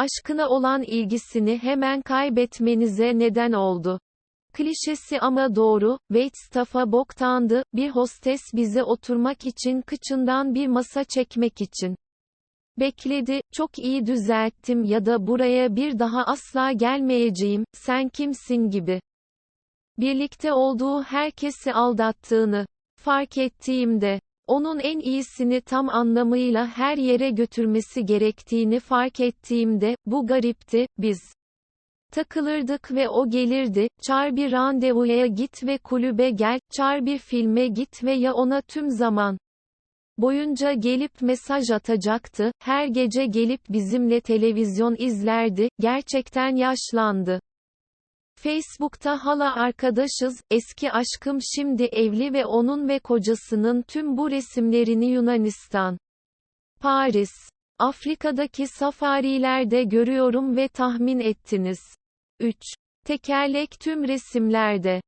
aşkına olan ilgisini hemen kaybetmenize neden oldu. Klişesi ama doğru, waitstaff'a boktandı, bir hostes bize oturmak için kıçından bir masa çekmek için. Bekledi, çok iyi düzelttim ya da buraya bir daha asla gelmeyeceğim, sen kimsin gibi. Birlikte olduğu herkesi aldattığını fark ettiğimde, onun en iyisini tam anlamıyla her yere götürmesi gerektiğini fark ettiğimde, bu garipti, biz takılırdık ve o gelirdi, çağır bir randevuya git ve kulübe gel, çağır bir filme git ve ya ona tüm zaman boyunca gelip mesaj atacaktı, her gece gelip bizimle televizyon izlerdi, gerçekten yaşlandı. Facebook'ta hala arkadaşız, eski aşkım şimdi evli ve onun ve kocasının tüm bu resimlerini Yunanistan, Paris, Afrika'daki safarilerde görüyorum ve tahmin ettiniz. 3. Tekerlek tüm resimlerde.